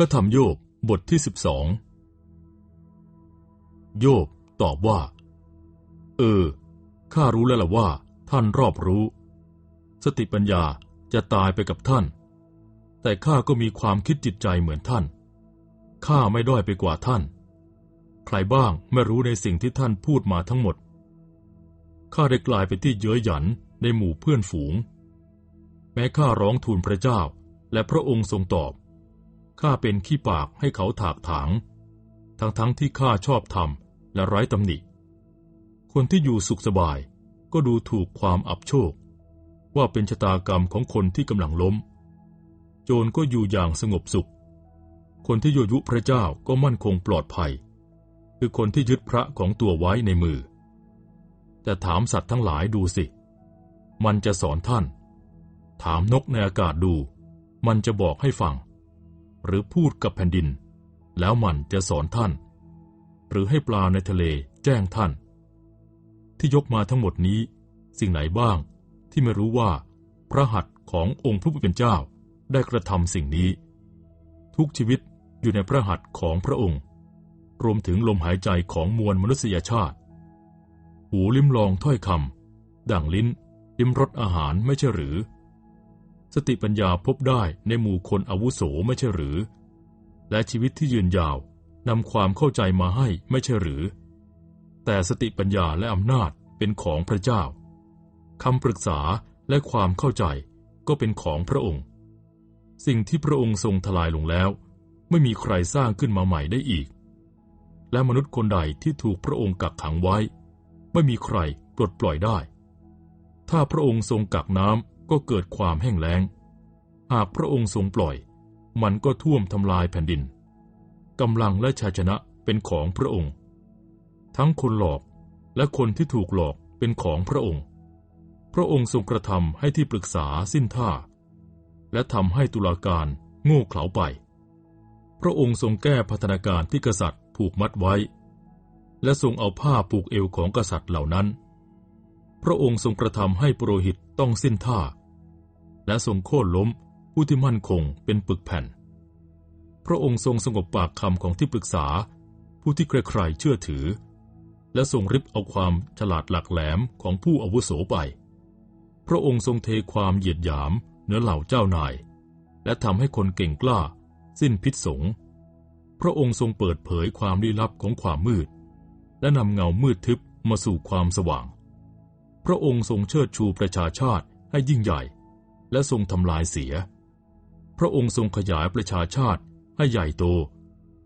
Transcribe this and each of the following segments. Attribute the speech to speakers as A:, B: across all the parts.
A: พระธรรมโยบบทที่สิบสองโยบตอบว่า เออ ข้ารู้แล้วล่ะว่า ท่านรอบรู้ สติปัญญาจะตายไปกับท่าน แต่ข้าก็มีความคิดจิตใจเหมือนท่าน ข้าไม่ด้อยไปกว่าท่าน ใครบ้างไม่รู้ในสิ่งที่ท่านพูดมาทั้งหมด ข้าได้กลายเป็นที่เย้ยหยันในหมู่เพื่อนฝูง แม้ข้าร้องทูลพระเจ้า และพระองค์ทรงตอบ ข้าเป็นขี้ปากให้เขาถากถาง ทั้งๆทที่ข้าชอบธรรมและไร้ตำหนิ คนที่อยู่สุขสบายก็ดูถูกความอับโชค ว่าเป็นชะตากรรมของคนที่กำลังล้ม โจรก็อยู่อย่างสงบสุข คนที่โยยุพระเจ้าก็มั่นคงปลอดภัย คือคนที่ยึดพระของตัวไว้ในมือ แต่ถามสัตว์ทั้งหลายดูสิ มันจะสอนท่าน ถามนกในอากาศดู มันจะบอกให้ฟัง หรือพูดกับแผ่นดิน แล้วมันจะสอนท่าน หรือให้ปลาในทะเลแจ้งท่าน ที่ยกมาทั้งหมดนี้ สิ่งไหนบ้างที่ไม่รู้ว่าพระหัตถ์ขององค์พระผู้เป็นเจ้าได้กระทำสิ่งนี้ ทุกชีวิตอยู่ในพระหัตถ์ของพระองค์ รวมถึงลมหายใจของมวลมนุษยชาติ หูลิ้มลองถ้อยคำดั่งลิ้นลิ้มรสอาหารไม่ใช่หรือ สติปัญญาพบได้ในหมู่คนอาวุโสไม่ใช่หรือ และชีวิตที่ยืนยาวนำความเข้าใจมาให้ไม่ใช่หรือ แต่สติปัญญาและอำนาจเป็นของพระเจ้าคำปรึกษาและความเข้าใจก็เป็นของพระองค์ สิ่งที่พระองค์ทรงทลายลงแล้ว ไม่มีใครสร้างขึ้นมาใหม่ได้อีก และมนุษย์คนใดที่ถูกพระองค์กักขังไว้ ไม่มีใครปลดปล่อยได้ ถ้าพระองค์ทรงกักน้ำ ก็เกิดความแห้งแล้ง หากพระองค์ทรงปล่อย มันก็ท่วมทำลายแผ่นดินกำลังและชัยชนะเป็นของพระองค์ ทั้งคนหลอกและคนที่ถูกหลอกเป็นของพระองค์ พระองค์ทรงกระทำให้ที่ปรึกษาสิ้นท่า และทำให้ตุลาการโง่เขลาไป พระองค์ทรงแก้พัฒนาการที่กษัตริย์ผูกมัดไว้ และทรงเอาผ้าผูกเอวของกษัตริย์เหล่านั้น พระองค์ทรงกระทำให้ปรโรหิตต้องสิ้นท่า และทรงโค่นล้มผู้ที่มั่นคงเป็นปึกแผ่น พระองค์ทรงสงบปากคำของที่ปรึกษา ผู้ที่ใครๆเชื่อถือ และทรงริบเอาความฉลาดหลักแหลมของผู้อาวุโสไป พระองค์ทรงเทความเหยียดหยามเนื้อเหล่าเจ้านาย และทำให้คนเก่งกล้า สิ้นพิษสง พระองค์ทรงเปิดเผยความลี้ลับของความมืด และนำเงามืดทึบมาสู่ความสว่าง พระองค์ทรงเชิดชูประชาชาติให้ยิ่งใหญ่ และทรงทำลายเสีย พระองค์ทรงขยายประชาชาติให้ใหญ่โต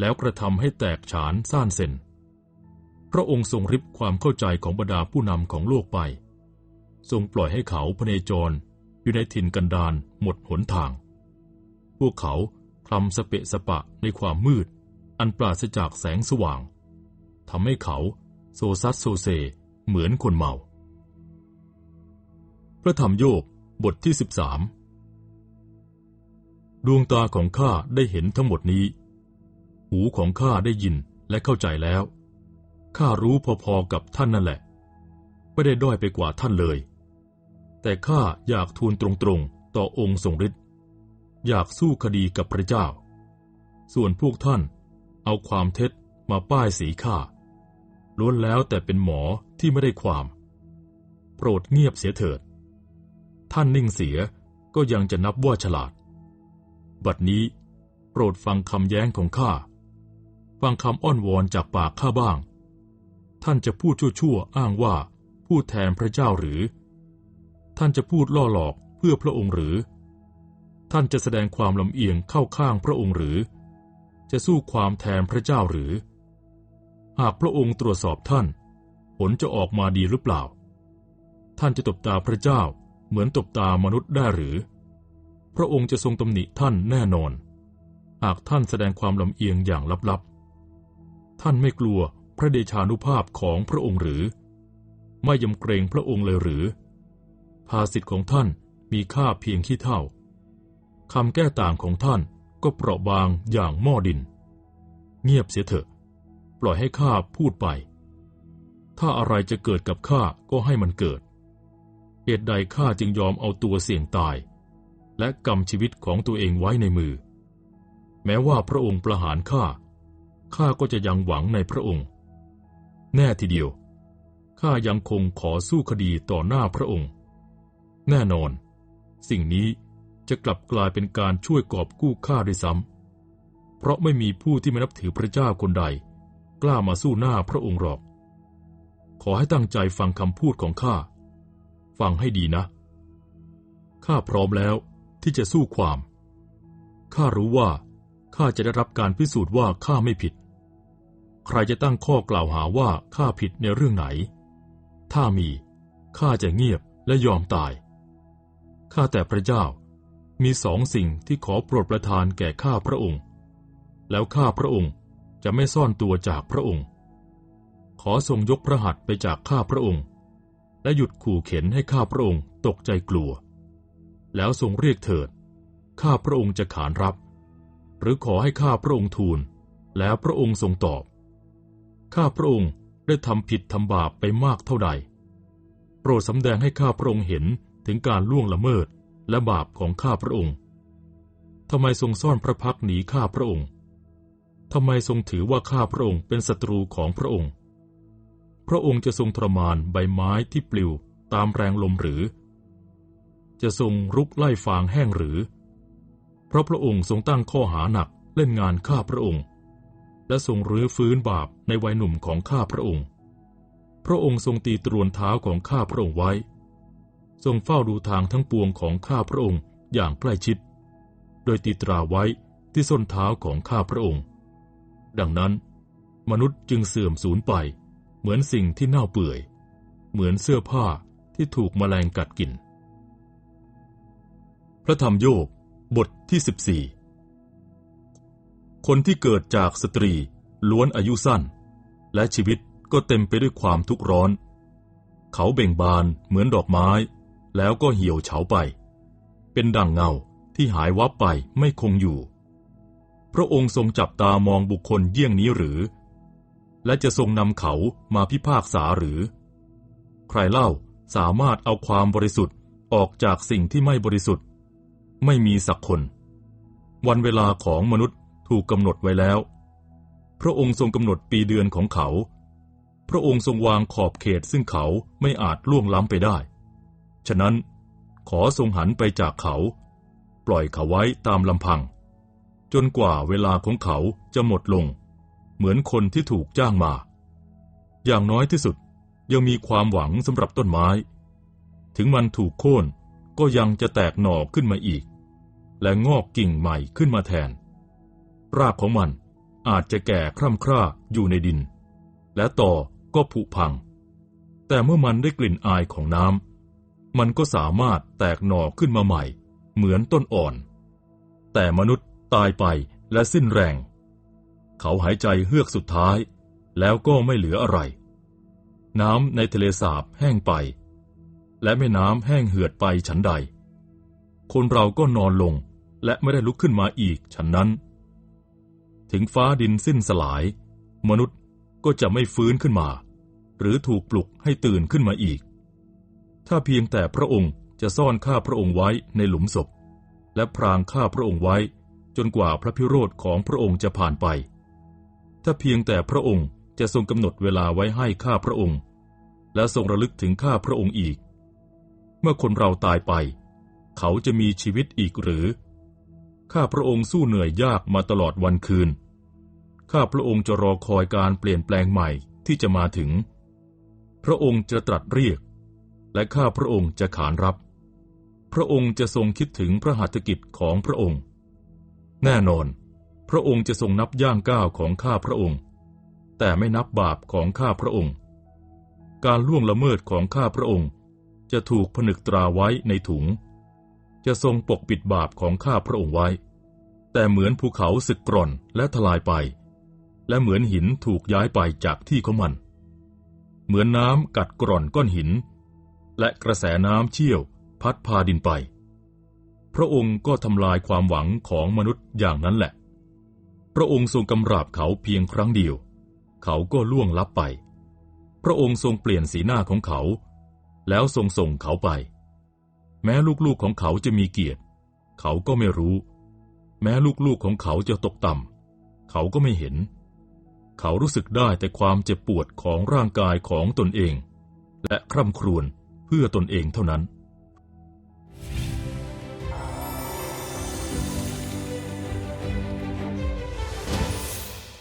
A: แล้วกระทำให้แตกฉานซ่านเซนพระองค์ทรงริบความเข้าใจของบรรดาผู้นำของโลกไป ทรงปล่อยให้เขาพเนจรอยู่ในถิ่นกันดารหมดหนทาง พวกเขาคลำสเปะสปะในความมืด อันปราศจากแสงสว่างทำให้เขาโซซัสโซเซเหมือนคนเมา พระธรรมโยบ บทที่สิบสามดวงตาของข้าได้เห็นทั้งหมดนี้ หูของข้าได้ยินและเข้าใจแล้ว ข้ารู้พอๆกับท่านนั่นแหละ ไม่ได้ด้อยไปกว่าท่านเลย แต่ข้าอยากทูลตรงๆ ต่อองค์ทรงฤทธิ์ อยากสู้คดีกับพระเจ้า ส่วนพวกท่านเอาความเท็จมาป้ายสีข้า ล้วนแล้วแต่เป็นหมอที่ไม่ได้ความ โปรดเงียบเสียเถิด ท่านนิ่งเสียก็ยังจะนับว่าฉลาด บัดนี้โปรดฟังคำแย้งของข้า ฟังคำอ้อนวอนจากปากข้าบ้าง ท่านจะพูดชั่วๆอ้างว่าพูดแทนพระเจ้าหรือ ท่านจะพูดล่อหลอกเพื่อพระองค์หรือ ท่านจะแสดงความลำเอียงเข้าข้างพระองค์หรือ จะสู้ความแทนพระเจ้าหรือ หากพระองค์ตรวจสอบท่าน ผลจะออกมาดีหรือเปล่า ท่านจะตบตาพระเจ้า เหมือนตบตามนุษย์ได้หรือ พระองค์จะทรงตำหนิท่านแน่นอน หากท่านแสดงความลำเอียงอย่างลับๆ ท่านไม่กลัวพระเดชานุภาพของพระองค์หรือ ไม่ยำเกรงพระองค์เลยหรือ ภาสิทธิ์ของท่านมีค่าเพียงขี้เท่าคำแก้ต่างของท่านก็เปราะบางอย่างหม้อดิน เงียบเสียเถอะ ปล่อยให้ข้าพูดไป ถ้าอะไรจะเกิดกับข้าก็ให้มันเกิด เหตุใดข้าจึงยอมเอาตัวเสี่ยงตาย และกำชีวิตของตัวเองไว้ในมือ แม้ว่าพระองค์ประหารข้า ข้าก็จะยังหวังในพระองค์ แน่ทีเดียว ข้ายังคงขอสู้คดีต่อหน้าพระองค์ แน่นอน สิ่งนี้จะกลับกลายเป็นการช่วยกอบกู้ข้าด้วยซ้ำ เพราะไม่มีผู้ที่ไม่นับถือพระเจ้าคนใด กล้ามาสู้หน้าพระองค์หรอก ขอให้ตั้งใจฟังคำพูดของข้า ฟังให้ดีนะ ข้าพร้อมแล้วที่จะสู้ความ ข้ารู้ว่าข้าจะได้รับการพิสูจน์ว่าข้าไม่ผิด ใครจะตั้งข้อกล่าวหาว่าข้าผิดในเรื่องไหน ถ้ามีข้าจะเงียบและยอมตาย ข้าแต่พระเจ้ามีสองสิ่งที่ขอโปรดประทานแก่ข้าพระองค์ แล้วข้าพระองค์จะไม่ซ่อนตัวจากพระองค์ ขอทรงยกพระหัตถ์ไปจากข้าพระองค์ และหยุดขู่เข็นให้ข้าพระองค์ตกใจกลัว แล้วทรงเรียกเถิด ข้าพระองค์จะขานรับ หรือขอให้ข้าพระองค์ทูล แล้วพระองค์ทรงตอบ ข้าพระองค์ได้ทำผิดทำบาปไปมากเท่าใด โปรดสำแดงให้ข้าพระองค์เห็นถึงการล่วงละเมิดและบาปของข้าพระองค์ทำไมทรงซ่อนพระพักหนีข้าพระองค์ทำไมทรงถือว่าข้าพระองค์เป็นศัตรูของพระองค์ พระองค์จะทรงทรมานใบไม้ที่ปลิวตามแรงลมหรือ จะทรงรุกไล่ฟางแห้งหรือ เพราะพระองค์ทรงตั้งข้อหาหนักเล่นงานข้าพระองค์ และทรงรื้อฟื้นบาปในวัยหนุ่มของข้าพระองค์ พระองค์ทรงตีตรวนเท้าของข้าพระองค์ไว้ ทรงเฝ้าดูทางทั้งปวงของข้าพระองค์อย่างใกล้ชิด โดยตีตราไว้ที่ส้นเท้าของข้าพระองค์ ดังนั้น มนุษย์จึงเสื่อมสูญไป มือนสิ่งที่เน่าเปื่อย เหมือนเสื้อผ้าที่ถูกมแมลงกัดกิน พระธรรมโยบบทที่สิบสี่คนที่เกิดจากสตรีล้วนอายุสั้น และชีวิตก็เต็มไปด้วยความทุกข์ร้อน เขาเบ่งบานเหมือนดอกไม้ แล้วก็เหี่ยวเฉาไป เป็นดังเงาที่หายวับไปไม่คงอยู่ พระองค์ทรงจับตามองบุคคลเยี่ยงนี้หรือ และจะทรงนำเขามาพิพากษาหรือ ใครเล่าสามารถเอาความบริสุทธิ์ออกจากสิ่งที่ไม่บริสุทธิ์ ไม่มีสักคน วันเวลาของมนุษย์ถูกกำหนดไว้แล้ว พระองค์ทรงกำหนดปีเดือนของเขา พระองค์ทรงวางขอบเขตซึ่งเขาไม่อาจล่วงล้ำไปได้ ฉะนั้นขอทรงหันไปจากเขา ปล่อยเขาไว้ตามลำพัง จนกว่าเวลาของเขาจะหมดลง เหมือนคนที่ถูกจ้างมา อย่างน้อยที่สุดยังมีความหวังสำหรับต้นไม้ ถึงมันถูกโค่นก็ยังจะแตกหน่อขึ้นมาอีก และงอกกิ่งใหม่ขึ้นมาแทน รากของมันอาจจะแก่คร่ำคร่าอยู่ในดิน และต่อก็ผุพัง แต่เมื่อมันได้กลิ่นอายของน้ำมันก็สามารถแตกหน่อขึ้นมาใหม่ เหมือนต้นอ่อน แต่มนุษย์ตายไปและสิ้นแรง เขาหายใจเฮือกสุดท้าย แล้วก็ไม่เหลืออะไร น้ำในทะเลสาบแห้งไป และแม่น้ำแห้งเหือดไปฉันใด คนเราก็นอนลงและไม่ได้ลุกขึ้นมาอีกฉันนั้น ถึงฟ้าดินสิ้นสลาย มนุษย์ก็จะไม่ฟื้นขึ้นมา หรือถูกปลุกให้ตื่นขึ้นมาอีก ถ้าเพียงแต่พระองค์จะซ่อนข้าพระองค์ไว้ในหลุมศพ และพรางข้าพระองค์ไว้จนกว่าพระพิโรธของพระองค์จะผ่านไป ถ้าเพียงแต่พระองค์จะทรงกำหนดเวลาไว้ให้ข้าพระองค์ และทรงระลึกถึงข้าพระองค์อีก เมื่อคนเราตายไป เขาจะมีชีวิตอีกหรือ ข้าพระองค์สู้เหนื่อยยากมาตลอดวันคืน ข้าพระองค์จะรอคอยการเปลี่ยนแปลงใหม่ที่จะมาถึง พระองค์จะตรัสเรียก และข้าพระองค์จะขานรับ พระองค์จะทรงคิดถึงพระหัตถกิจของพระองค์ แน่นอน พระองค์จะทรงนับย่างก้าวของข้าพระองค์ แต่ไม่นับบาปของข้าพระองค์ การล่วงละเมิดของข้าพระองค์ จะถูกผนึกตราไว้ในถุง จะทรงปกปิดบาปของข้าพระองค์ไว้ แต่เหมือนภูเขาสึกกร่อนและทลายไป และเหมือนหินถูกย้ายไปจากที่ของมัน เหมือนน้ำกัดกร่อนก้อนหิน และกระแสน้ำเชี่ยวพัดพาดินไป พระองค์ก็ทำลายความหวังของมนุษย์อย่างนั้นแหละ พระองค์ทรงกำราบเขาเพียงครั้งเดียว เขาก็ล่วงลับไป พระองค์ทรงเปลี่ยนสีหน้าของเขา แล้วทรงส่งเขาไป แม้ลูกๆของเขาจะมีเกียรติ เขาก็ไม่รู้ แม้ลูกๆของเขาจะตกต่ำเขาก็ไม่เห็น เขารู้สึกได้แต่ความเจ็บปวดของร่างกายของตนเอง และคร่ำครวญเพื่อตนเองเท่านั้น